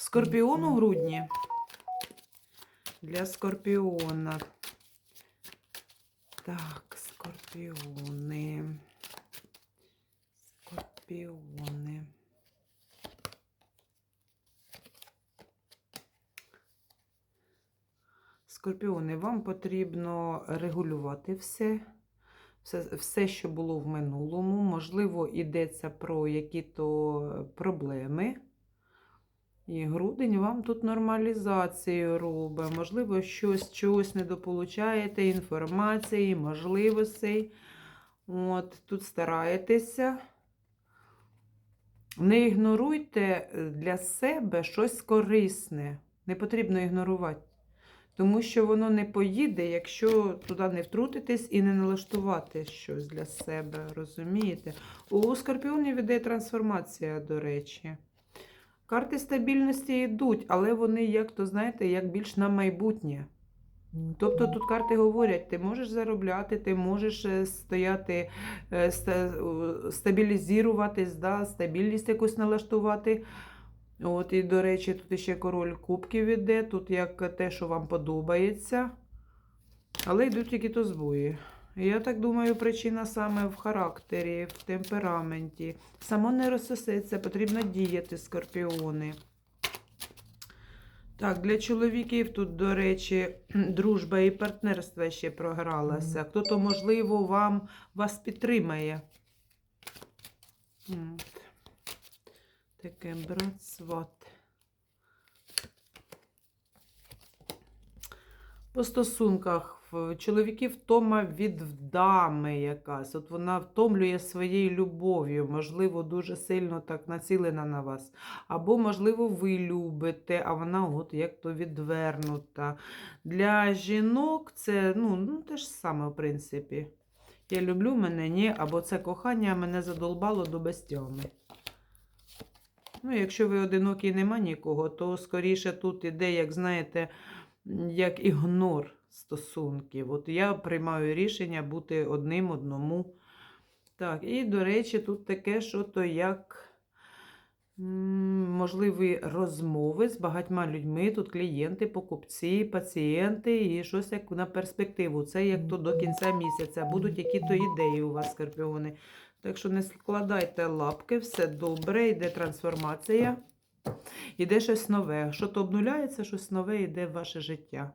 Скорпіон у грудні. Для скорпіона. Так, скорпіони. Скорпіони. Скорпіони, вам потрібно регулювати все, все, все, що було в минулому. Можливо, йдеться про які-то проблеми. І грудень вам тут нормалізацію робить. Можливо, щось чогось недополучаєте, інформації, можливостей. От, тут стараєтеся. Не ігноруйте для себе щось корисне. Не потрібно ігнорувати. Тому що воно не поїде, якщо туди не втрутитись і не налаштувати щось для себе. Розумієте? У скорпіонів іде трансформація, до речі. Карти стабільності йдуть, але вони, як то знаєте, як більш на майбутнє. Тобто тут карти говорять, ти можеш заробляти, ти можеш е, стояти, е, стабілізуватись, да, стабільність якусь налаштувати. От, і, до речі, тут ще король кубків іде, тут як те, що вам подобається. Але йдуть які то збої. Я так думаю, причина саме в характері, в темпераменті. Само не розсосеться, потрібно діяти, скорпіони. Так, для чоловіків тут, до речі, дружба і партнерство ще програлася. Хто-то, можливо, вам, вас підтримає. Таке брат По стосунках чоловіків втома від вдами якась. От вона втомлює своєю любов'ю, можливо, дуже сильно так націлена на вас. Або, можливо, ви любите, а вона от як то відвернута. Для жінок це ну, ну, те ж саме, в принципі. Я люблю мене, ні, або це кохання мене задолбало до безтями. Ну, якщо ви одинокий нема нікого, то скоріше тут іде, як знаєте, як ігнор стосунків. От я приймаю рішення бути одним одному. Так, і, до речі, тут таке, що то як можливі розмови з багатьма людьми. Тут клієнти, покупці, пацієнти і щось як на перспективу. Це як то до кінця місяця. Будуть які-то ідеї у вас, скорпіони. Так що не складайте лапки, все добре, йде трансформація. Іде щось нове. Що то обнуляється, щось нове йде в ваше життя.